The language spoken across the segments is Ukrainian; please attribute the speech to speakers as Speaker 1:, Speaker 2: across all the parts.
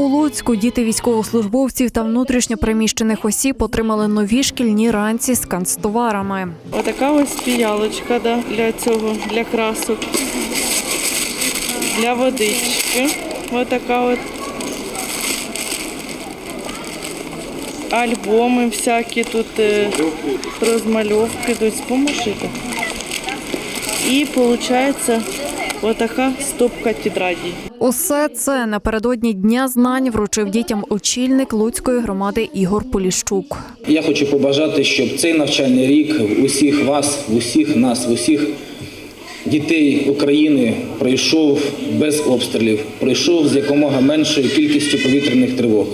Speaker 1: У Луцьку діти військовослужбовців та внутрішньопереміщених осіб отримали нові шкільні ранці з канцтоварами.
Speaker 2: Отака ось піялочка да, для цього, для красок, для водички. Отака от. Альбоми всякі тут е, розмальовки, тут поможите. І виходить отака стопка тетрадей.
Speaker 1: Усе це напередодні дня знань вручив дітям очільник Луцької громади Ігор Поліщук.
Speaker 3: Я хочу побажати, щоб цей навчальний рік в усіх вас, в усіх нас, в усіх дітей України пройшов без обстрілів, пройшов з якомога меншою кількістю повітряних тривог,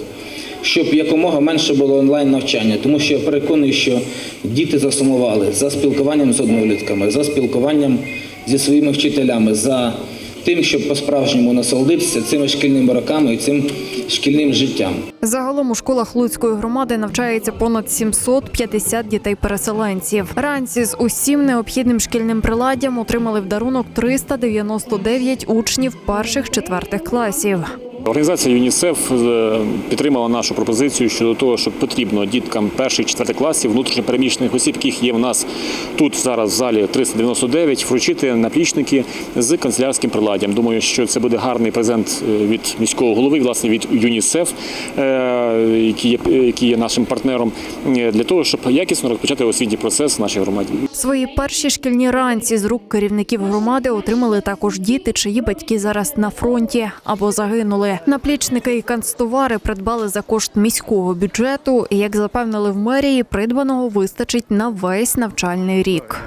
Speaker 3: щоб якомога менше було онлайн навчання, тому що я переконаний, що діти засумували за спілкуванням з однолітками, за спілкуванням зі своїми вчителями, за тим, щоб по-справжньому насолодитися цими шкільними роками і цим шкільним життям.
Speaker 1: Загалом у школах Луцької громади навчається понад 750 дітей-переселенців. Ранці з усім необхідним шкільним приладдям отримали в дарунок 399 учнів перших-четвертих класів.
Speaker 4: Організація ЮНІСЕФ е, підтримала нашу пропозицію щодо того, що потрібно діткам перших четвертих класів внутрішньопереміщених осіб, яких є в нас тут зараз в залі 399, вручити наплічники з канцелярським приладдям. Думаю, що це буде гарний презент е, від міського голови, власне від ЮНІСЕФ, е, який є, який є нашим партнером, для того, щоб якісно розпочати освітній процес в нашій громаді.
Speaker 1: Свої перші шкільні ранці з рук керівників громади отримали також діти, чиї батьки зараз на фронті або загинули. Наплічники і канцтовари придбали за кошт міського бюджету. І, як запевнили в мерії, придбаного вистачить на весь навчальний рік.